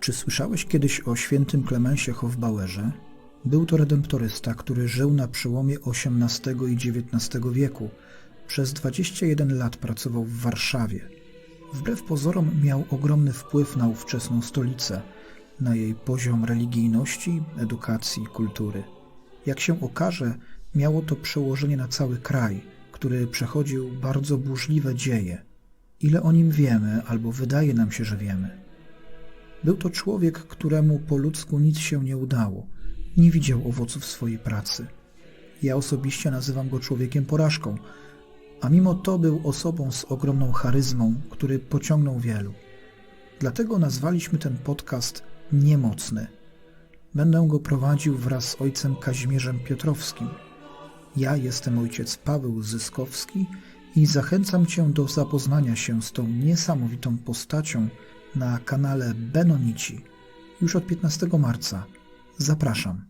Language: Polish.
Czy słyszałeś kiedyś o świętym Klemensie Hofbauerze? Był to redemptorysta, który żył na przełomie XVIII i XIX wieku. Przez 21 lat pracował w Warszawie. Wbrew pozorom miał ogromny wpływ na ówczesną stolicę, na jej poziom religijności, edukacji, kultury. Jak się okaże, miało to przełożenie na cały kraj, który przechodził bardzo burzliwe dzieje. Ile o nim wiemy, albo wydaje nam się, że wiemy. Był to człowiek, któremu po ludzku nic się nie udało. Nie widział owoców swojej pracy. Ja osobiście nazywam go człowiekiem porażką, a mimo to był osobą z ogromną charyzmą, który pociągnął wielu. Dlatego nazwaliśmy ten podcast Niemocny. Będę go prowadził wraz z ojcem Kazimierzem Piotrowskim. Ja jestem ojciec Paweł Zyskowski i zachęcam Cię do zapoznania się z tą niesamowitą postacią na kanale Benonici już od 15 marca. Zapraszam.